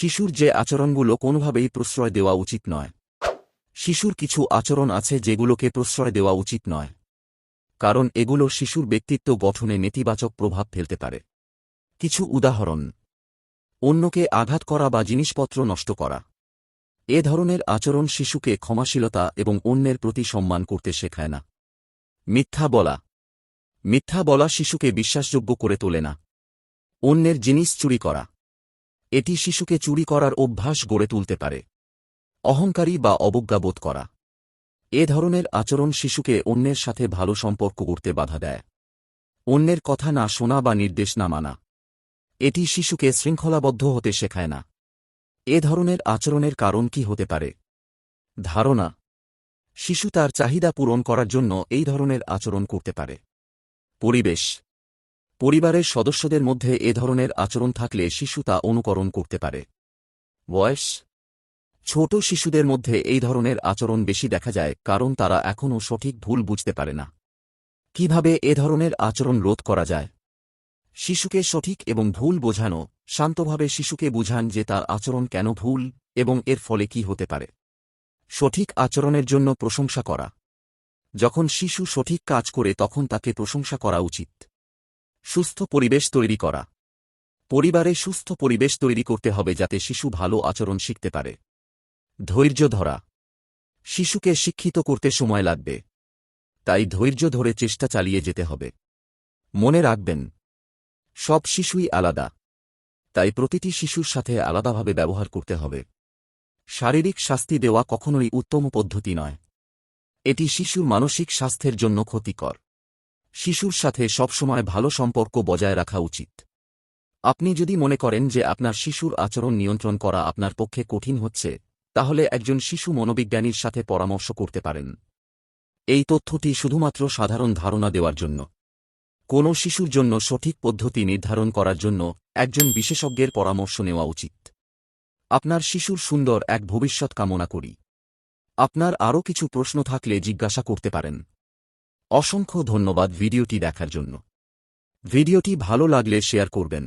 শিশুর যে আচরণগুলো কোনোভাবেই প্রশ্রয় দেওয়া উচিত নয়। শিশুর কিছু আচরণ আছে যেগুলোকে প্রশ্রয় দেওয়া উচিত নয়। কারণ এগুলো শিশুর ব্যক্তিত্ব গঠনে নেতিবাচক প্রভাব ফেলতে পারে। কিছু উদাহরণ। অন্যকে আঘাত করা বা জিনিসপত্র নষ্ট করা। এ ধরনের আচরণ শিশুকে ক্ষমাশীলতা এবং অন্যের প্রতি সম্মান করতে শেখায় না। মিথ্যা বলা। মিথ্যা বলা শিশুকে বিশ্বাসযোগ্য করে তোলে না। অন্যের জিনিস চুরি করা। এটি শিশুকে চুরি করার অভ্যাস গড়ে তুলতে পারে। অহংকারী বা অবজ্ঞাবোধ করা। এ ধরনের আচরণ শিশুকে অন্যের সাথে ভালো সম্পর্ক করতে বাধা দেয়। অন্যের কথা না শোনা বা নির্দেশ না মানা। এটি শিশুকে শৃঙ্খলাবদ্ধ হতে শেখায় না। এ ধরনের আচরণের কারণ কি হতে পারে? ধারণা। শিশু তার চাহিদা পূরণ করার জন্য এই ধরনের আচরণ করতে পারে। পরিবেশ। পরিবারের সদস্যদের মধ্যে এ ধরনের আচরণ থাকলে শিশু তা অনুকরণ করতে পারে। বয়স? ছোট শিশুদের মধ্যে এই ধরনের আচরণ বেশি দেখা যায়, কারণ তারা এখনও সঠিক ভুল বুঝতে পারে না। কীভাবে এ ধরনের আচরণ রোধ করা যায়? শিশুকে সঠিক এবং ভুল বোঝানো, শান্তভাবে শিশুকে বুঝান যে তার আচরণ কেন ভুল এবং এর ফলে কি হতে পারে। সঠিক আচরণের জন্য প্রশংসা করা। যখন শিশু সঠিক কাজ করে তখন তাকে প্রশংসা করা উচিত। সুস্থ পরিবেশ তৈরি করা। পরিবারে সুস্থ পরিবেশ তৈরি করতে হবে যাতে শিশু ভালো আচরণ শিখতে পারে। ধৈর্য ধরা। শিশুকে শিক্ষিত করতে সময় লাগবে। তাই ধৈর্য ধরে চেষ্টা চালিয়ে যেতে হবে। মনে রাখবেন, সব শিশুই আলাদা। তাই প্রতিটি শিশুর সাথে আলাদাভাবে ব্যবহার করতে হবে। শারীরিক শাস্তি দেওয়া কখনোই উত্তম পদ্ধতি নয়। এটি শিশুর মানসিক স্বাস্থ্যের জন্য ক্ষতিকর। শিশুর সাথে সবসময় ভালো সম্পর্ক বজায় রাখা উচিত। আপনি যদি মনে করেন যে আপনার শিশুর আচরণ নিয়ন্ত্রণ করা আপনার পক্ষে কঠিন হচ্ছে, তাহলে একজন শিশু মনোবিজ্ঞানীর সাথে পরামর্শ করতে পারেন। এই তথ্যটি শুধুমাত্র সাধারণ ধারণা দেওয়ার জন্য। কোনো শিশুর জন্য সঠিক পদ্ধতি নির্ধারণ করার জন্য একজন বিশেষজ্ঞের পরামর্শ নেওয়া উচিত। আপনার শিশুর সুন্দর এক ভবিষ্যৎ কামনা করি। আপনার আরও কিছু প্রশ্ন থাকলে জিজ্ঞাসা করতে পারেন। অসংখ্য ধন্যবাদ ভিডিওটি দেখার জন্য। ভিডিওটি ভালো লাগলে শেয়ার করবেন।